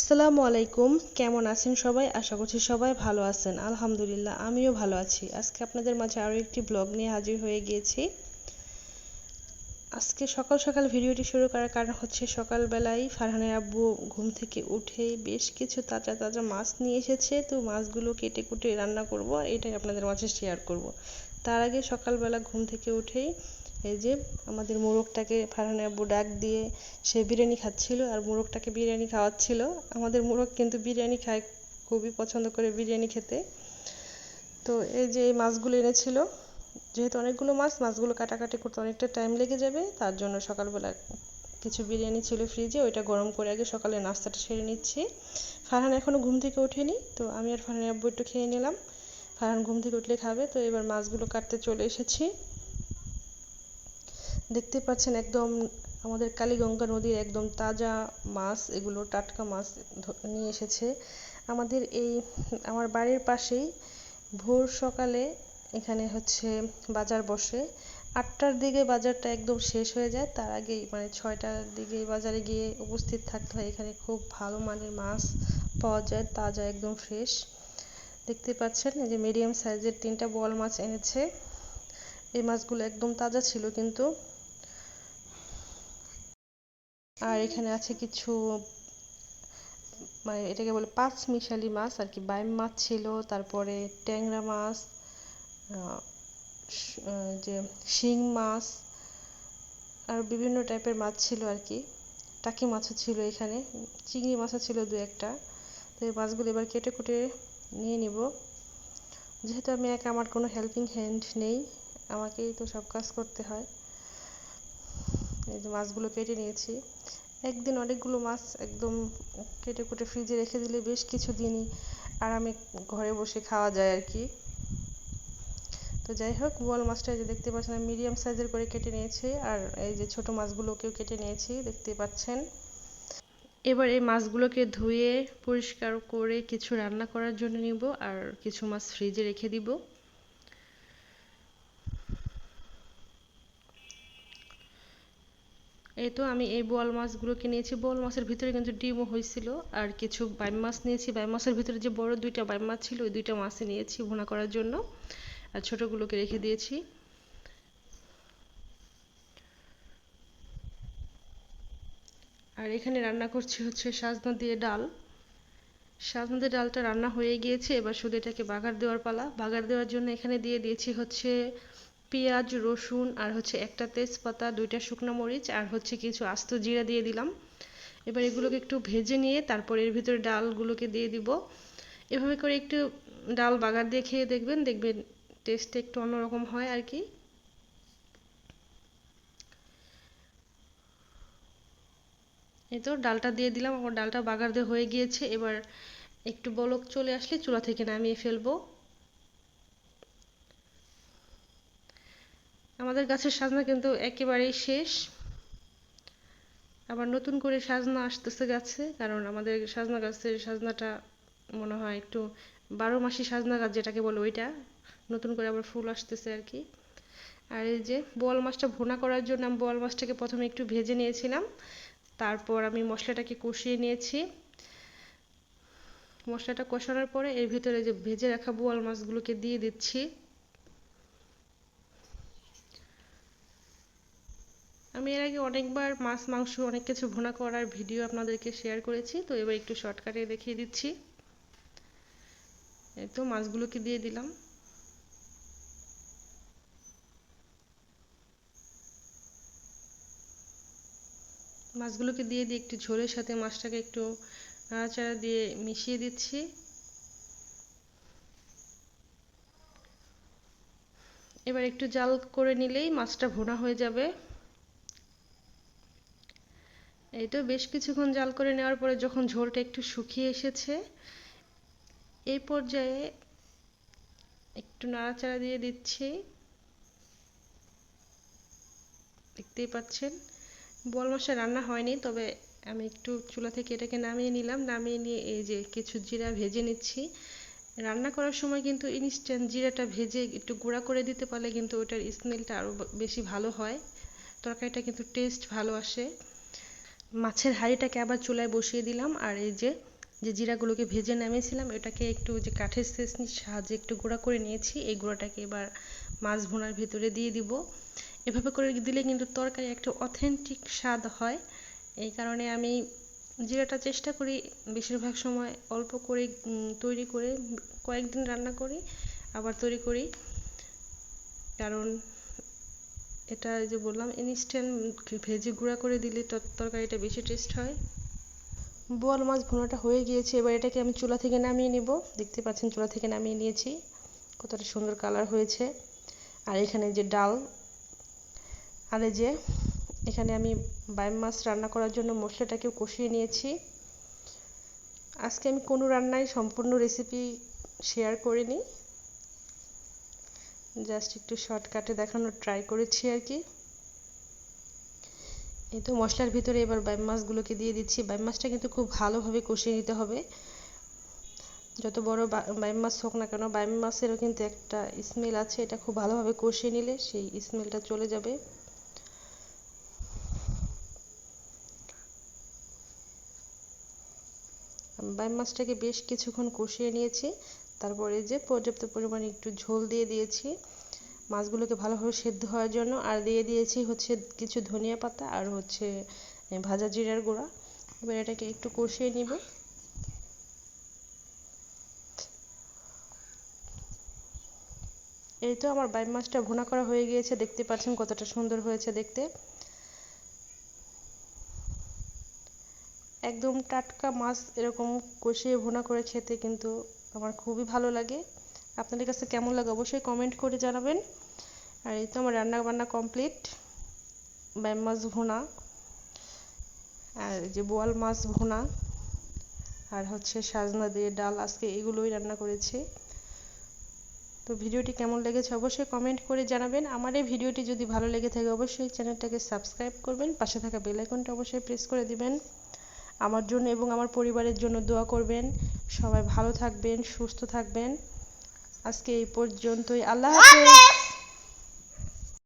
আসসালামু আলাইকুম। কেমন আছেন সবাই? আশা করছি সবাই ভালো আছেন। আলহামদুলিল্লাহ, আমিও ভালো আছি। আজকে আপনাদের মাঝে আরও একটি ব্লগ নিয়ে হাজির হয়ে গিয়েছি। আজকে সকাল সকাল ভিডিওটি শুরু করার কারণ হচ্ছে সকালবেলায় ফারহানের আব্বু ঘুম থেকে উঠে বেশ কিছু তাজা তাজা মাছ নিয়ে এসেছে। তো মাছগুলো কেটে কুটে রান্না করব এটাই আপনাদের মাঝে শেয়ার করব। তার আগে সকালবেলা ঘুম থেকে উঠেই এই যে আমাদের মোরগটাকে ফারহানের আব্বু ডাক দিয়ে সে বিরিয়ানি খাচ্ছিল আর মোরগটাকে বিরিয়ানি খাওয়াচ্ছিল। আমাদের মোরগ কিন্তু বিরিয়ানি খায়, খুবই পছন্দ করে বিরিয়ানি খেতে। তো এই যে এই মাছগুলো এনেছিল, যেহেতু অনেকগুলো মাছ, মাছগুলো কাটাকাটি করতে অনেকটা টাইম লেগে যাবে, তার জন্য সকালবেলা কিছু বিরিয়ানি ছিল ফ্রিজে ওইটা গরম করে আগে সকালে নাস্তাটা সেরে নিচ্ছি। ফারহান এখনও ঘুম থেকে ওঠেনি, তো আমি আর ফারহানের আব্বু একটু খেয়ে নিলাম। ফারহান ঘুম থেকে উঠলে খাবে, তো এবার মাছগুলো কাটতে চলে এসেছি। দেখতে পাচ্ছেন একদম আমাদের কালীগঙ্গা নদীর একদম তাজা মাছ, এগুলো টাটকা মাছ নিয়ে এসেছে। আমাদের এই, আমার বাড়ির পাশেই ভোর সকালে এখানে হচ্ছে বাজার বসে। আটটার দিকে বাজারটা একদম শেষ হয়ে যায়। তার আগেই মানে ছয়টার দিকে বাজারে গিয়ে উপস্থিত থাকতে হয়। এখানে খুব ভালো মানের মাছ পাওয়া যায়, তাজা, একদম ফ্রেশ। দেখতে পাচ্ছেন এই যে মিডিয়াম সাইজের তিনটা বল মাছ এনেছে। এই মাছগুলো একদম তাজা ছিল কিন্তু আর এখানে আছে কিছু মানে এটাকে বলে পাঁচ মিশালি মাছ আর কি। বাইম মাছ ছিল, তারপরে ট্যাংরা মাছ যে শিং মাছ, আর বিভিন্ন টাইপের মাছ ছিল আর কি। টাকি মাছও ছিল এখানে, চিংড়ি মাছও ছিল দু একটা। তো এই মাছগুলো এবার কেটে কুটে নিয়ে নিব। যেহেতু আমি একা, আমার কোনো হেল্পিং হ্যান্ড নেই, আমাকেই তো সব কাজ করতে হয়। এই যে মাছগুলো কেটে নিয়েছি। একদিন অনেকগুলো মাছ একদম কেটে কুটে ফ্রিজে রেখে দিলে বেশ কিছু দিনই আরামে ঘরে বসে খাওয়া যায় আর কি। তো যাই হোক, বোয়াল মাছটা যে দেখতে পাচ্ছেন, আমি মিডিয়াম সাইজের করে কেটে নিয়েছি আর এই যে ছোট মাছগুলোকেও কেটে নিয়েছি, দেখতে পাচ্ছেন। এবার এই মাছগুলোকে ধুয়ে পরিষ্কার করে কিছু রান্না করার জন্য নিব আর কিছু মাছ ফ্রিজে রেখে দিব। এই তো আমি এই বোয়াল মাছগুলোকে নিয়েছি। বোয়াল মাছের ভিতরে কিন্তু ডিমও হয়েছিল আর কিছু বাইম মাছ নিয়েছি। বাইম মাছের ভিতরে যে বড় দুইটা বাইম মাছ ছিল, ওই দুইটা মাছই নিয়েছি ভুনা করার জন্য। আর ছোটোগুলোকে রেখে দিয়েছি। আর এখানে রান্না করছি হচ্ছে সাজনা দিয়ে ডাল। সাজনা দিয়ে ডালটা রান্না হয়ে গিয়েছে। এবার শুধু এটাকে বাগার দেওয়ার পালা। বাগার দেওয়ার জন্য এখানে দিয়ে দিয়েছি হচ্ছে পেঁয়াজ, রসুন আর হচ্ছে একটা তেজপাতা, দুইটা শুকনো মরিচ আর হচ্ছে কিছু আস্ত জিরা দিয়ে দিলাম। এবার এগুলোকে একটু ভেজে নিয়ে তারপর এর ভিতরে ডালগুলোকে দিয়ে দিব। এভাবে করে একটু ডাল বাগার দিয়ে খেয়ে দেখবেন দেখবেন টেস্টটা একটু অন্যরকম হয় আর কি। এই তো ডালটা দিয়ে দিলাম, আমার ডালটা বাগার দিয়ে হয়ে গিয়েছে। এবার একটু বলক চলে আসলে চুলা থেকে নামিয়ে ফেলব। আমাদের গাছের সাজনা কিন্তু একেবারেই শেষ। আবার নতুন করে সাজনা আসতেছে গাছে, কারণ আমাদের সাজনা গাছের সাজনাটা মনে হয় একটু বারো মাসি সাজনা গাছ যেটাকে বলে ওইটা, নতুন করে আবার ফুল আসতেছে আর কি। আর এই যে বোয়াল মাছটা ভুনা করার জন্য আমি বোয়াল মাছটাকে প্রথমে একটু ভেজে নিয়েছিলাম, তারপর আমি মশলাটাকে কষিয়ে নিয়েছি। মশলাটা কষানোর পরে এর ভিতরে যে ভেজে রাখা বোয়াল মাছগুলোকে দিয়ে দিচ্ছি। আমি এর আগে অনেকবার মাছ, মাংস, অনেক কিছু ভুনা করার ভিডিও আপনাদেরকে শেয়ার করেছি, তো এবার একটু শর্টকাটে দেখিয়ে দিচ্ছি। এই তো মাছগুলোকে দিয়ে দিলাম। মাছগুলোকে দিয়ে দিয়ে একটু ঝোলের সাথে মাছটাকে একটু নাড়াচাড়া দিয়ে মিশিয়ে দিচ্ছি। এবার একটু জাল করে নিলেই মাছটা ভুনা হয়ে যাবে। এই তো বেশ কিছুক্ষণ জাল করে নেওয়ার পরে যখন ঝোলটা একটু শুকিয়ে এসেছে, এই পর্যায়ে একটু নাড়াচাড়া দিয়ে দিচ্ছি। দেখতেই পাচ্ছেন, বল মশা রান্না হয়নি, তবে আমি একটু চুলা থেকে এটাকে নামিয়ে নিলাম। নামিয়ে নিয়ে এই যে কিছু জিরা ভেজে নিচ্ছি। রান্না করার সময় কিন্তু ইনস্ট্যান্ট জিরাটা ভেজে একটু গুঁড়া করে দিতে পারলে কিন্তু ওটার স্মেলটা আরও বেশি ভালো হয়। তরকারিটা কিন্তু টেস্ট ভালো আসে। মাছের হাঁড়িটাকে আবার চুলায় বসিয়ে দিলাম আর এই যে যে জিরাগুলোকে ভেজে নামিয়েছিলাম এটাকে একটু যে কাঠের শেষনির সাহায্যে একটু গুঁড়া করে নিয়েছি। এই গুঁড়াটাকে এবার মাছ ভুনার ভেতরে দিয়ে দিব। এভাবে করে দিলে কিন্তু তরকারি একটা অথেন্টিক স্বাদ হয়। এই কারণে আমি জিরাটা চেষ্টা করি বেশিরভাগ সময় অল্প করে তৈরি করে, কয়েকদিন রান্না করি, আবার তৈরি করি। কারণ এটা যে বললাম ইনস্ট্যান্ট ভেজে গুঁড়া করে দিলে তরকারিটা বেশি টেস্ট হয়। বোয়াল মাছ ভুনাটা হয়ে গিয়েছে, এবার এটাকে আমি চুলা থেকে নামিয়ে নিব। দেখতে পাচ্ছেন চুলা থেকে নামিয়ে নিয়েছি, কতটা সুন্দর কালার হয়েছে। আর এখানে যে ডাল, আর এই যে এখানে আমি বাইম মাছ রান্না করার জন্য মশলাটাকে কষিয়ে নিয়েছি। আজকে আমি কোনো রান্নায় সম্পূর্ণ রেসিপি শেয়ার করিনি। জাস্ট একটু শর্টকাটে দেখানোর ট্রাই করেছি আর কি। এই তো মশলার ভিতরে এবার বাইম মাছগুলোকে দিয়ে দিচ্ছি। বাইম মাছটা কিন্তু খুব ভালোভাবে কষিয়ে নিতে হবে। যত বড় বাইম মাছ হোক না কেন, বাইম মাছেরও কিন্তু একটা স্মেল আছে। এটা খুব ভালোভাবে কষিয়ে নিলে সেই স্মেলটা চলে যাবে। বাইম মাছটাকে বেশ কিছুক্ষণ কষিয়ে নিয়েছি। তারপরে যে পর্যাপ্ত পরিমাণে একটু ঝোল দিয়ে দিয়েছি, মাছগুলোকে ভালোভাবে সেদ্ধ হওয়ার জন্য, আর দিয়ে দিয়েছি হচ্ছে কিছু ধনিয়া পাতা আর হচ্ছে ভাজা জিরার গুঁড়া। এবার এটাকে একটু কষিয়ে নিব। এই তো আমার বাইম মাছটা ভুনা করা হয়ে গিয়েছে, দেখতে পাচ্ছেন কতটা সুন্দর হয়েছে দেখতে। একদম টাটকা মাছ এরকম কষিয়ে ভুনা করে খেতে কিন্তু আমার খুবই ভালো লাগে। আপনাদের কাছে কেমন লাগে অবশ্যই কমেন্ট করে জানাবেন। আর এই তো আমার রান্না বান্না কমপ্লিট ব্যাম মাছ ভুনা। আর যে বোয়াল মাছ ভুনা। আর হচ্ছে সাজনা দিয়ে ডাল, আজকে এগুলোই রান্না করেছি। তো ভিডিওটি কেমন লেগেছে অবশ্যই কমেন্ট করে জানাবেন। আমার এই ভিডিওটি যদি ভালো লেগে থাকে অবশ্যই চ্যানেলটাকে সাবস্ক্রাইব করবেন। পাশে থাকা বেল আইকনটা অবশ্যই প্রেস করে দিবেন। আমার জন্য এবং আমার পরিবারের জন্য দোয়া করবেন। সবাই ভালো থাকবেন, সুস্থ থাকবেন। আজকে এই পর্যন্তই। আল্লাহ হাফেজ।